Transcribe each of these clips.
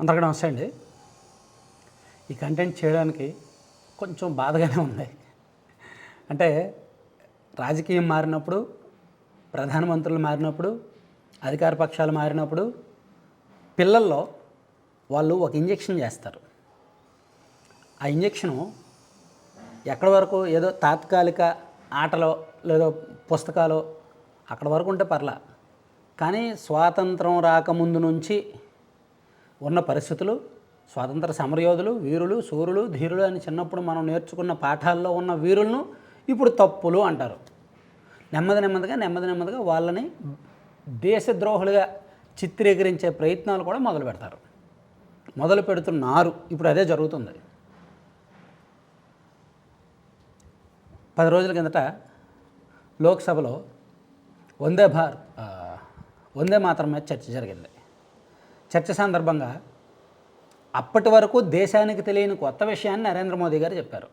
అందరికీ నమస్తే అండి ఈ కంటెంట్ చేయడానికి కొంచెం బాధగానే ఉంది. అంటే రాజకీయం మారినప్పుడు ప్రధానమంత్రులు మారినప్పుడు అధికార పక్షాలు మారినప్పుడు పిల్లల్లో వాళ్ళు ఒక ఇంజెక్షన్ చేస్తారు. ఆ ఇంజెక్షను ఎక్కడి వరకు ఏదో తాత్కాలిక ఆటలో లేదో పుస్తకాలు అక్కడ వరకు ఉంటే పర్లా. కానీ స్వాతంత్రం రాకముందు నుంచి ఉన్న పరిస్థితులు స్వాతంత్ర సమరయోధులు వీరులు సూర్యులు ధీరులు అని చిన్నప్పుడు మనం నేర్చుకున్న పాఠాల్లో ఉన్న వీరులను ఇప్పుడు తప్పులు అంటారు. నెమ్మది నెమ్మదిగా నెమ్మది నెమ్మదిగా వాళ్ళని దేశద్రోహులుగా చిత్రీకరించే ప్రయత్నాలు కూడా మొదలు పెడతారు. మొదలు పెడుతున్నారు. ఇప్పుడు అదే జరుగుతుంది. పది రోజుల కిందట లోక్సభలో వందే భారత్ వందే మాత్రమే చర్చ జరిగింది. చర్చ సందర్భంగా అప్పటి వరకు దేశానికి తెలియని కొత్త విషయాన్ని నరేంద్ర మోదీ గారు చెప్పారు.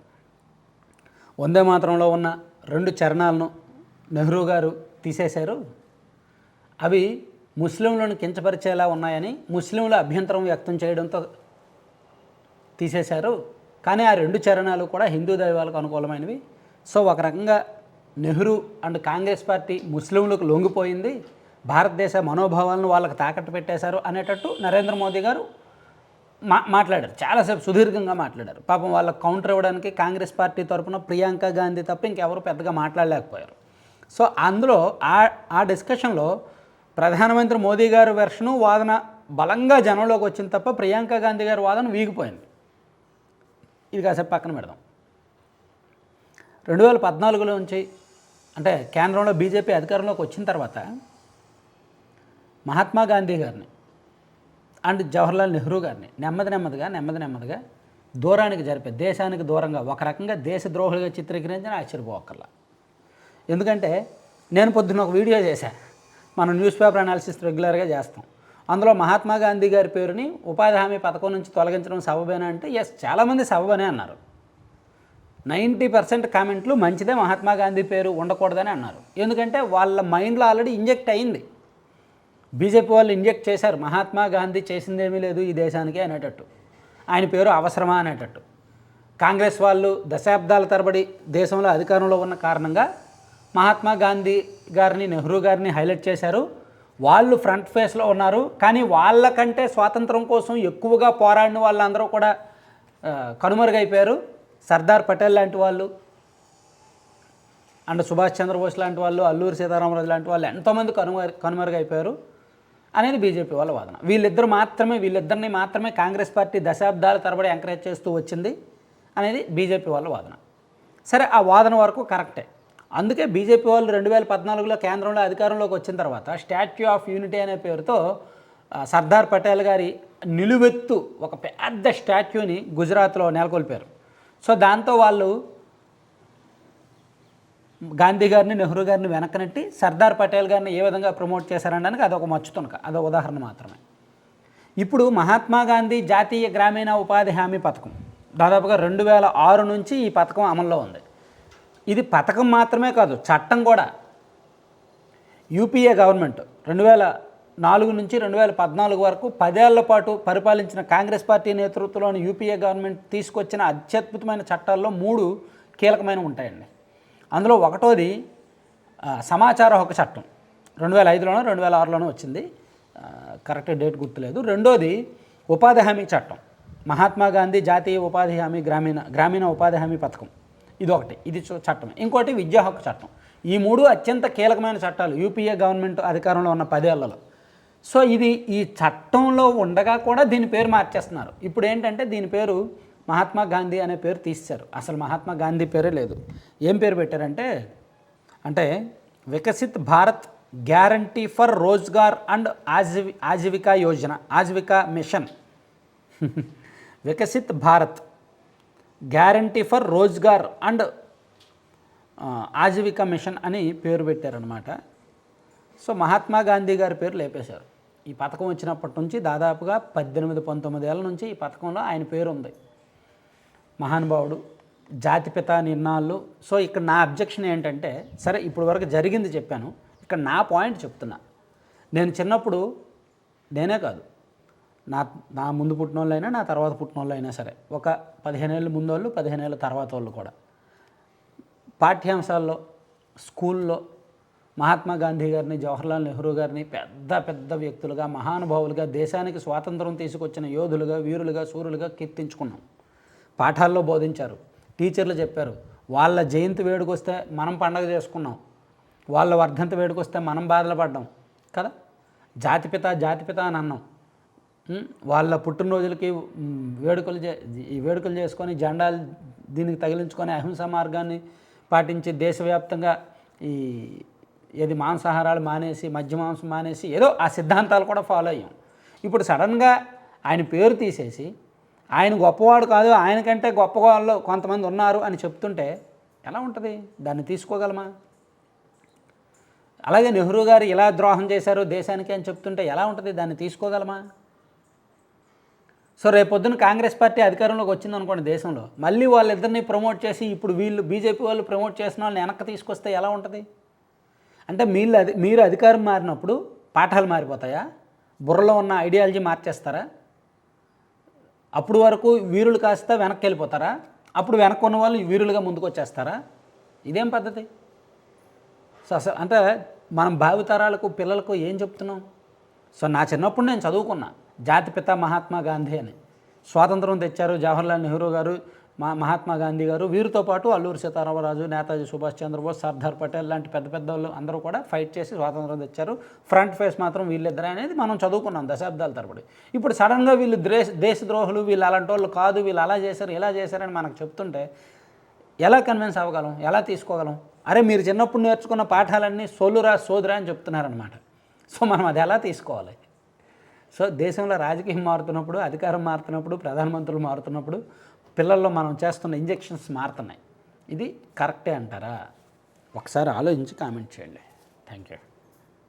వందే మాత్రంలో ఉన్న రెండు చరణాలను నెహ్రూ గారు తీసేశారు. అవి ముస్లింలను కించపరిచేలా ఉన్నాయని ముస్లింల అభ్యంతరం వ్యక్తం చేయడంతో తీసేశారు. కానీ ఆ రెండు చరణాలు కూడా హిందూ దైవాలకు అనుకూలమైనవి. సో ఒక రకంగా నెహ్రూ అండ్ కాంగ్రెస్ పార్టీ ముస్లింలకు లొంగిపోయింది. భారతదేశ మనోభావాలను వాళ్ళకి తాకట్టు పెట్టేశారు అనేటట్టు నరేంద్ర మోదీ గారు మా మాట్లాడారు. చాలాసేపు సుదీర్ఘంగా మాట్లాడారు. పాపం వాళ్ళకి కౌంటర్ ఇవ్వడానికి కాంగ్రెస్ పార్టీ తరపున ప్రియాంక గాంధీ తప్ప ఇంకెవరు పెద్దగా మాట్లాడలేకపోయారు. సో అందులో ఆ ఆ డిస్కషన్లో ప్రధానమంత్రి మోదీ గారి వెర్షను వాదన బలంగా జనంలోకి వచ్చింది తప్ప ప్రియాంక గాంధీ గారి వాదన వీగిపోయింది. ఇది కాసేపు పక్కన పెడదాం. రెండు వేల పద్నాలుగులో నుంచి అంటే కేంద్రంలో బీజేపీ అధికారంలోకి వచ్చిన తర్వాత మహాత్మా గాంధీ గారిని అండ్ జవహర్లాల్ నెహ్రూ గారిని నెమ్మది నెమ్మదిగా నెమ్మది నెమ్మదిగా దూరానికి జరిపే దేశానికి దూరంగా ఒక రకంగా దేశద్రోహులుగా చిత్రీకరించిన ఆశ్చర్యపోకర్లా ఎందుకంటే నేను పొద్దున్న ఒక వీడియో చేశాను మనం న్యూస్ పేపర్ అనాలిసిస్ రెగ్యులర్గా చేస్తాం. అందులో మహాత్మా గాంధీ గారి పేరుని ఉపాధి హామీ పథకం నుంచి తొలగించడం సబబేనా అంటే ఎస్ చాలామంది సబబనే అన్నారు. నైంటీ పర్సెంట్ కామెంట్లు మంచిదే మహాత్మా గాంధీ పేరు ఉండకూడదని అన్నారు. ఎందుకంటే వాళ్ళ మైండ్లో ఆల్రెడీ ఇంజెక్ట్ అయింది. బీజేపీ వాళ్ళు ఇంజెక్ట్ చేశారు. మహాత్మా గాంధీ చేసిందేమీ లేదు ఈ దేశానికి అనేటట్టు. ఆయన పేరు అవసరమా అనేటట్టు. కాంగ్రెస్ వాళ్ళు దశాబ్దాల తరబడి దేశంలో అధికారంలో ఉన్న కారణంగా మహాత్మా గాంధీ గారిని నెహ్రూ గారిని హైలైట్ చేశారు. వాళ్ళు ఫ్రంట్ ఫేస్లో ఉన్నారు. కానీ వాళ్ళకంటే స్వాతంత్రం కోసం ఎక్కువగా పోరాడిన వాళ్ళందరూ కూడా కనుమరుగైపోయారు. సర్దార్ పటేల్ లాంటి వాళ్ళు అండ్ సుభాష్ చంద్రబోస్ లాంటి వాళ్ళు అల్లూరి సీతారామరాజు లాంటి వాళ్ళు ఎంతోమంది కనుమరు కనుమరుగైపోయారు. అనేది బీజేపీ వాళ్ళ వాదన. వీళ్ళిద్దరు మాత్రమే వీళ్ళిద్దరిని మాత్రమే కాంగ్రెస్ పార్టీ దశాబ్దాల తరబడి ఎంకరేజ్ చేస్తూ వచ్చింది అనేది బీజేపీ వాళ్ళ వాదన. సరే ఆ వాదన వరకు కరెక్టే. అందుకే బీజేపీ వాళ్ళు రెండు వేల పద్నాలుగులో కేంద్రంలో అధికారంలోకి వచ్చిన తర్వాత స్టాచ్యూ ఆఫ్ యూనిటీ అనే పేరుతో సర్దార్ పటేల్ గారి నిలువెత్తు ఒక పెద్ద స్టాచ్యూని గుజరాత్లో నెలకొల్పారు. సో దాంతో వాళ్ళు గాంధీ గారిని నెహ్రూ గారిని వెనకనెట్టి సర్దార్ పటేల్ గారిని ఏ విధంగా ప్రమోట్ చేశారనడానికి అదొక మచ్చుతునక అదొక ఉదాహరణ మాత్రమే. ఇప్పుడు మహాత్మా గాంధీ జాతీయ గ్రామీణ ఉపాధి హామీ పథకం. దాదాపుగా రెండు వేల ఆరు నుంచి ఈ పథకం అమల్లో ఉంది. ఇది పథకం మాత్రమే కాదు చట్టం కూడా. యూపీఏ గవర్నమెంట్ రెండు వేల నాలుగు నుంచి రెండు వేల పద్నాలుగు వరకు పదేళ్ళ పాటు పరిపాలించిన కాంగ్రెస్ పార్టీ నేతృత్వంలోని యూపీఏ గవర్నమెంట్ తీసుకొచ్చిన అత్యద్భుతమైన చట్టాల్లో మూడు కీలకమైన ఉంటాయండి. అందులో ఒకటోది సమాచార హక్కు చట్టం. రెండు వేల ఐదులోనో రెండు వేల ఆరులోనో వచ్చింది. కరెక్ట్ డేట్ గుర్తులేదు. రెండోది ఉపాధి హామీ చట్టం. మహాత్మా గాంధీ జాతీయ ఉపాధి హామీ గ్రామీణ గ్రామీణ ఉపాధి హామీ పథకం. ఇది ఒకటి ఇది చట్టం. ఇంకోటి విద్యా హక్కు చట్టం. ఈ మూడు అత్యంత కీలకమైన చట్టాలు యూపీఏ గవర్నమెంట్ అధికారంలో ఉన్న పదేళ్ళలో సో ఇది ఈ చట్టంలో ఉండగా కూడా దీని పేరు మార్చేస్తున్నారు. ఇప్పుడు ఏంటంటే దీని పేరు మహాత్మా గాంధీ అనే పేరు తీశారు. అసలు మహాత్మా గాంధీ పేరే లేదు. ఏం పేరు పెట్టారంటే అంటే Viksit Bharat guarantee for Rozgar and ఆజీవి Aajeevika Yojana Aajeevika mission. Viksit Bharat guarantee for Rozgar and Aajeevika mission అని పేరు పెట్టారనమాట సో మహాత్మా గాంధీ గారి పేరు లేపేశారు. ఈ పథకం వచ్చినప్పటి నుంచి దాదాపుగా పద్దెనిమిది పంతొమ్మిది ఏళ్ళ నుంచి ఈ పథకంలో ఆయన పేరు ఉంది మహానుభావుడు జాతిపిత నిర్ణయాలు సో ఇక్కడ నా అబ్జెక్షన్ ఏంటంటే సరే ఇప్పుడు వరకు జరిగింది చెప్పాను. ఇక్కడ నా పాయింట్ చెప్తున్నా. నేను చిన్నప్పుడు నేనే కాదు. నా నా ముందు పుట్టిన వాళ్ళైనా నా తర్వాత పుట్టిన వాళ్ళు అయినా సరే ఒక పదిహేను ఏళ్ళ ముందు వాళ్ళు పదిహేను ఏళ్ళ తర్వాత వాళ్ళు కూడా. పాఠ్యాంశాల్లో స్కూల్లో మహాత్మా గాంధీ గారిని జవహర్లాల్ నెహ్రూ గారిని పెద్ద పెద్ద వ్యక్తులుగా మహానుభావులుగా దేశానికి స్వాతంత్రం తీసుకొచ్చిన యోధులుగా వీరులుగా సూర్యులుగా కీర్తించుకున్నాం. పాఠాల్లో బోధించారు. టీచర్లు చెప్పారు వాళ్ళ జయంతి వేడుకొస్తే మనం పండగ చేసుకున్నాం. వాళ్ళ వర్ధంతి వేడుకొస్తే మనం బాధలు పడ్డాం. కదా? జాతిపిత జాతిపిత అని అన్నాం. వాళ్ళ పుట్టినరోజులకి వేడుకలు చే ఈ వేడుకలు చేసుకొని జెండాలు దీనికి తగిలించుకొని అహింసా మార్గాన్ని పాటించి దేశవ్యాప్తంగా ఈ ఏది మాంసాహారాలు మానేసి మధ్య మాంసం మానేసి ఏదో ఆ సిద్ధాంతాలు కూడా ఫాలో అయ్యాం. ఇప్పుడు సడన్గా ఆయన పేరు తీసేసి ఆయన గొప్పవాడు కాదు ఆయనకంటే గొప్ప వాళ్ళు కొంతమంది ఉన్నారు అని చెప్తుంటే ఎలా ఉంటుంది? దాన్ని తీసుకోగలమా? అలాగే నెహ్రూ గారు ఇలా ద్రోహం చేశారు దేశానికి అని చెప్తుంటే ఎలా ఉంటుంది? దాన్ని తీసుకోగలమా? సో రేపొద్దున కాంగ్రెస్ పార్టీ అధికారంలోకి వచ్చింది అనుకోండి దేశంలో మళ్ళీ వాళ్ళిద్దరిని ప్రమోట్ చేసి ఇప్పుడు వీళ్ళు బీజేపీ వాళ్ళు ప్రమోట్ చేసిన వాళ్ళని వెనక్కి తీసుకొస్తే ఎలా ఉంటుంది? అంటే మీరు అది మీరు అధికారం మారినప్పుడు పాఠాలు మారిపోతాయా? బుర్రలో ఉన్న ఐడియాలజీ మార్చేస్తారా? అప్పుడు వరకు వీరులు కాస్త వెనక్కి వెళ్ళిపోతారా అప్పుడు వెనక్కి ఉన్న వాళ్ళు వీరులుగా ముందుకు వచ్చేస్తారా ఇదేం పద్ధతి? సో అసలు అంటే మనం భావితరాలకు పిల్లలకు ఏం చెప్తున్నాం? సో నా చిన్నప్పుడు నేను చదువుకున్నా జాతిపిత మహాత్మా గాంధీ అని. స్వాతంత్రం తెచ్చారు జవహర్లాల్ నెహ్రూ గారు మా మహాత్మా గాంధీ గారు వీరితో పాటు అల్లూరి సీతారామరాజు నేతాజీ సుభాష్ చంద్రబోస్ సర్దార్ పటేల్ లాంటి పెద్ద పెద్ద వాళ్ళు అందరూ కూడా ఫైట్ చేసి స్వాతంత్రం తెచ్చారు. ఫ్రంట్ ఫేస్ మాత్రం వీళ్ళిద్దరే అనేది మనం చదువుకున్నాం దశాబ్దాల తరబడి. ఇప్పుడు సడన్గా వీళ్ళు దేశ దేశద్రోహులు వీళ్ళు అలాంటి వాళ్ళు కాదు వీళ్ళు అలా చేశారు ఇలా చేశారని మనకు చెప్తుంటే ఎలా కన్విన్స్ అవ్వగలం? ఎలా తీసుకోగలం? అరే మీరు చిన్నప్పుడు నేర్చుకున్న పాఠాలన్నీ సోలురా సోదురా అని చెప్తున్నారనమాట సో మనం అది ఎలా తీసుకోవాలి? సో దేశంలో రాజకీయం మారుతున్నప్పుడు అధికారం మారుతున్నప్పుడు ప్రధానమంత్రులు మారుతున్నప్పుడు పిల్లల్లో మనం చేస్తున్న ఇంజెక్షన్స్ మారుతున్నాయి. ఇది కరెక్టే అంటారా? ఒకసారి ఆలోచించి కామెంట్ చేయండి. Thank you